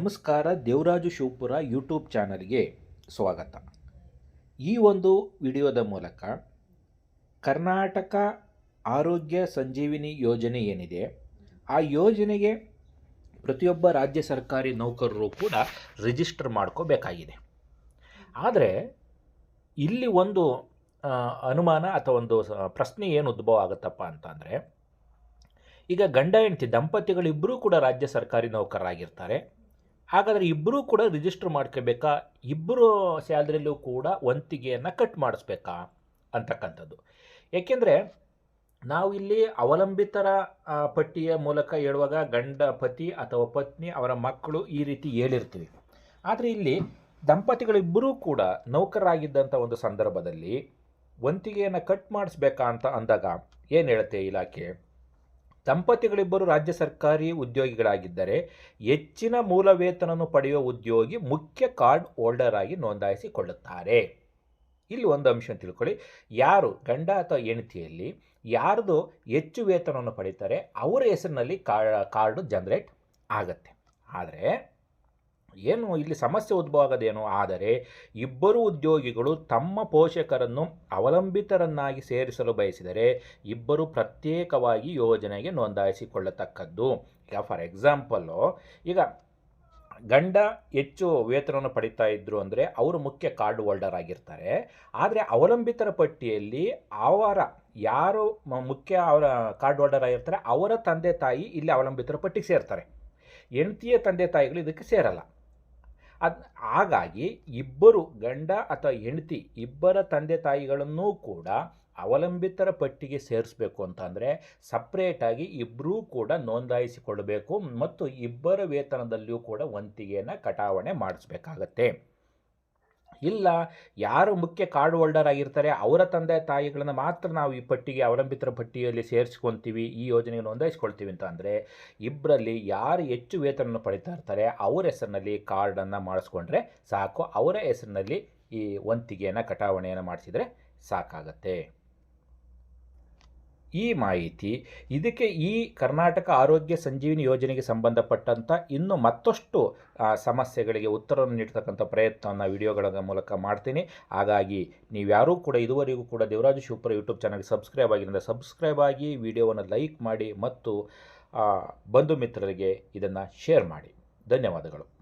ನಮಸ್ಕಾರ, ದೇವರಾಜು ಶಿವಪುರ ಯೂಟ್ಯೂಬ್ ಚಾನಲ್ಗೆ ಸ್ವಾಗತ. ಈ ಒಂದು ವಿಡಿಯೋದ ಮೂಲಕ ಕರ್ನಾಟಕ ಆರೋಗ್ಯ ಸಂಜೀವಿನಿ ಯೋಜನೆ ಏನಿದೆ, ಆ ಯೋಜನೆಗೆ ಪ್ರತಿಯೊಬ್ಬ ರಾಜ್ಯ ಸರ್ಕಾರಿ ನೌಕರರು ಕೂಡ ರಿಜಿಸ್ಟರ್ ಮಾಡ್ಕೋಬೇಕಾಗಿದೆ. ಆದರೆ ಇಲ್ಲಿ ಒಂದು ಅನುಮಾನ ಅಥವಾ ಒಂದು ಪ್ರಶ್ನೆ ಏನು ಉದ್ಭವ ಆಗುತ್ತಪ್ಪ ಅಂತಂದರೆ, ಈಗ ಗಂಡ ಹೆಂಡತಿ ದಂಪತಿಗಳಿಬ್ಬರೂ ಕೂಡ ರಾಜ್ಯ ಸರ್ಕಾರಿ ನೌಕರರಾಗಿರ್ತಾರೆ. ಹಾಗಾದರೆ ಇಬ್ಬರೂ ಕೂಡ ರಿಜಿಸ್ಟರ್ ಮಾಡ್ಕೋಬೇಕಾ? ಇಬ್ಬರು ಸ್ಯಾಲ್ರಿಲೂ ಕೂಡ ವಂತಿಗೆಯನ್ನು ಕಟ್ ಮಾಡಿಸ್ಬೇಕಾ? ಅಂತಕ್ಕಂಥದ್ದು. ಏಕೆಂದರೆ ನಾವು ಇಲ್ಲಿ ಅವಲಂಬಿತರ ಪಟ್ಟಿಯ ಮೂಲಕ ಹೇಳುವಾಗ ಗಂಡ ಪತಿ ಅಥವಾ ಪತ್ನಿ ಅವರ ಮಕ್ಕಳು ಈ ರೀತಿ ಹೇಳಿರ್ತೀವಿ. ಆದರೆ ಇಲ್ಲಿ ದಂಪತಿಗಳಿಬ್ಬರೂ ಕೂಡ ನೌಕರರಾಗಿದ್ದಂಥ ಒಂದು ಸಂದರ್ಭದಲ್ಲಿ ಒಂತಿಗೆಯನ್ನು ಕಟ್ ಮಾಡಿಸ್ಬೇಕಾ ಅಂತ ಅಂದಾಗ ಏನು ಹೇಳುತ್ತೆ ಇಲಾಖೆ? ದಂಪತಿಗಳಿಬ್ಬರು ರಾಜ್ಯ ಸರ್ಕಾರಿ ಉದ್ಯೋಗಿಗಳಾಗಿದ್ದರೆ ಹೆಚ್ಚಿನ ಮೂಲ ವೇತನವನ್ನು ಪಡೆಯುವ ಉದ್ಯೋಗಿ ಮುಖ್ಯ ಕಾರ್ಡ್ ಹೋಲ್ಡರ್ ಆಗಿ ನೋಂದಾಯಿಸಿಕೊಳ್ಳುತ್ತಾರೆ. ಇಲ್ಲಿ ಒಂದು ಅಂಶ ತಿಳ್ಕೊಳ್ಳಿ. ಯಾರು ಗಂಡ ಅಥವಾ ಹೆಂಡತಿಯಲ್ಲಿ ಯಾರ್ದು ಹೆಚ್ಚು ವೇತನವನ್ನು ಪಡೀತಾರೆ ಅವರ ಹೆಸರಿನಲ್ಲಿ ಕಾರ್ಡು ಜನರೇಟ್ ಆಗತ್ತೆ. ಆದರೆ ಏನು ಇಲ್ಲಿ ಸಮಸ್ಯೆ ಉದ್ಭವ ಆದರೆ ಇಬ್ಬರು ಉದ್ಯೋಗಿಗಳು ತಮ್ಮ ಪೋಷಕರನ್ನು ಅವಲಂಬಿತರನ್ನಾಗಿ ಸೇರಿಸಲು ಬಯಸಿದರೆ ಇಬ್ಬರು ಪ್ರತ್ಯೇಕವಾಗಿ ಯೋಜನೆಗೆ ನೋಂದಾಯಿಸಿಕೊಳ್ಳತಕ್ಕದ್ದು. ಈಗ ಫಾರ್ ಎಕ್ಸಾಂಪಲ್ಲು ಈಗ ಗಂಡ ಹೆಚ್ಚು ವೇತನವನ್ನು ಪಡಿತಾ ಇದ್ರು ಅಂದರೆ ಅವರು ಮುಖ್ಯ ಕಾರ್ಡ್ ಹೋಲ್ಡರ್ ಆಗಿರ್ತಾರೆ. ಆದರೆ ಅವಲಂಬಿತರ ಪಟ್ಟಿಯಲ್ಲಿ ಅವರ ಯಾರು ಮುಖ್ಯ ಅವರ ಕಾರ್ಡ್ ಹೋಲ್ಡರ್ ಆಗಿರ್ತಾರೆ, ಅವರ ತಂದೆ ತಾಯಿ ಇಲ್ಲಿ ಅವಲಂಬಿತರ ಪಟ್ಟಿಗೆ ಸೇರ್ತಾರೆ. ಹೆಂಡತಿಯ ತಂದೆ ತಾಯಿಗಳು ಇದಕ್ಕೆ ಸೇರಲ್ಲ. ಅದು ಹಾಗಾಗಿ ಇಬ್ಬರು ಗಂಡ ಅಥವಾ ಹೆಂಡತಿ ಇಬ್ಬರ ತಂದೆ ತಾಯಿಗಳನ್ನೂ ಕೂಡ ಅವಲಂಬಿತರ ಪಟ್ಟಿಗೆ ಸೇರಿಸಬೇಕು ಅಂತಂದರೆ ಸಪ್ರೇಟಾಗಿ ಇಬ್ಬರೂ ಕೂಡ ನೋಂದಾಯಿಸಿಕೊಳ್ಳಬೇಕು ಮತ್ತು ಇಬ್ಬರ ವೇತನದಲ್ಲಿಯೂ ಕೂಡ ವಂತಿಗೆಯನ್ನು ಕಟಾವಣೆ ಮಾಡಿಸ್ಬೇಕಾಗತ್ತೆ. ಇಲ್ಲ, ಯಾರು ಮುಖ್ಯ ಕಾರ್ಡ್ ಹೋಲ್ಡರ್ ಆಗಿರ್ತಾರೆ, ಅವರ ತಂದೆ ತಾಯಿಗಳನ್ನು ಮಾತ್ರ ನಾವು ಈ ಪಟ್ಟಿಗೆ, ಅವಲಂಬಿತರ ಪಟ್ಟಿಯಲ್ಲಿ ಸೇರಿಸ್ಕೊತೀವಿ, ಈ ಯೋಜನೆಗೆ ನೋಂದಾಯಿಸ್ಕೊಳ್ತೀವಿ ಅಂತ ಅಂದರೆ ಇಬ್ಬರಲ್ಲಿ ಯಾರು ಹೆಚ್ಚು ವೇತನವನ್ನು ಪಡಿತಾ ಇರ್ತಾರೆ, ಅವರ ಹೆಸರಿನಲ್ಲಿ ಕಾರ್ಡನ್ನು ಮಾಡಿಸ್ಕೊಂಡ್ರೆ ಸಾಕು, ಅವರ ಹೆಸರಿನಲ್ಲಿ ಈ ವಂತಿಗೆಯನ್ನು, ಕಟಾವಣೆಯನ್ನು ಮಾಡಿಸಿದರೆ ಸಾಕಾಗತ್ತೆ. ಈ ಮಾಹಿತಿ ಇದಕ್ಕೆ ಈ ಕರ್ನಾಟಕ ಆರೋಗ್ಯ ಸಂಜೀವಿನಿ ಯೋಜನೆಗೆ ಸಂಬಂಧಪಟ್ಟಂಥ ಇನ್ನು ಮತ್ತಷ್ಟು ಸಮಸ್ಯೆಗಳಿಗೆ ಉತ್ತರವನ್ನು ನೀಡ್ತಕ್ಕಂಥ ಪ್ರಯತ್ನವನ್ನು ವಿಡಿಯೋಗಳ ಮೂಲಕ ಮಾಡ್ತೀನಿ. ಹಾಗಾಗಿ ನೀವ್ಯಾರೂ ಕೂಡ ಇದುವರೆಗೂ ಕೂಡ ದೇವರಾಜು ಶಿವಪುರ ಯೂಟ್ಯೂಬ್ ಚಾನಲ್ಗೆ ಸಬ್ಸ್ಕ್ರೈಬ್ ಆಗಿದ್ದರಿಂದ ಸಬ್ಸ್ಕ್ರೈಬ್ ಆಗಿ ವಿಡಿಯೋವನ್ನು ಲೈಕ್ ಮಾಡಿ ಮತ್ತು ಬಂಧು ಮಿತ್ರರಿಗೆ ಇದನ್ನು ಶೇರ್ ಮಾಡಿ. ಧನ್ಯವಾದಗಳು.